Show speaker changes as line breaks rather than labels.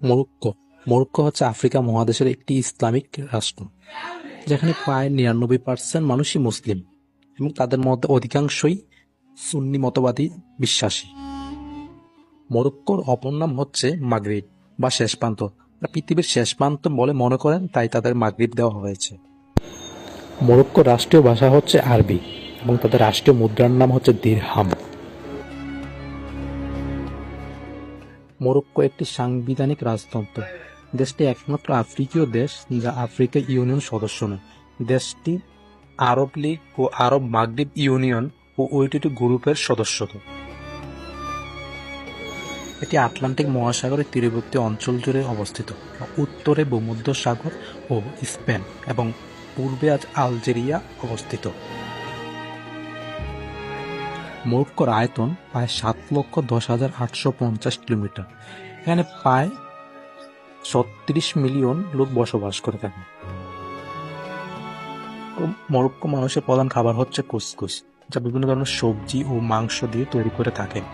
Morocco. Morocco হচ্ছে Africa মহাদেশের একটি ইসলামিক রাষ্ট্র, যেখানে প্রায় নিরানব্বই পার্সেন্ট মানুষই মুসলিম এবং তাদের মধ্যে অধিকাংশই সুন্নি মতবাদী বিশ্বাসী। মরক্কোর অপর নাম হচ্ছে মাগরিব বা শেষ প্রান্ত। পৃথিবীর শেষ প্রান্ত বলে মনে করেন, তাই তাদের মাগরিব দেওয়া হয়েছে। মরক্কোর রাষ্ট্রীয় ভাষা হচ্ছে আরবি এবং তাদের রাষ্ট্রীয় মুদ্রার নাম হচ্ছে দিরহাম। মরক্কো একটি সাংবিধানিক রাজতন্ত্র। দেশটি একমাত্র আফ্রিকীয় দেশ, যা আফ্রিকা ইউনিয়ন সদস্য নয়। দেশটি আরব লীগ ও আরব মাগরিব ইউনিয়ন ও ওইটিটি গ্রুপের সদস্য এটি আটলান্টিক মহাসাগরের তীরবর্তী অঞ্চল জুড়ে অবস্থিত। উত্তরে ভূমধ্যসাগর ও স্পেন এবং পূর্বে আজ আলজেরিয়া অবস্থিত। মরক্কোর আয়তন প্রায় সাত লক্ষ দশ হাজার আটশো পঞ্চাশ কিলোমিটার। এখানে প্রায় ছত্রিশ মিলিয়ন লোক বসবাস করে থাকে। মরক্কো মানুষের প্রধান খাবার হচ্ছে কুসকুস, যা বিভিন্ন ধরনের সবজি ও মাংস দিয়ে তৈরি করে থাকেন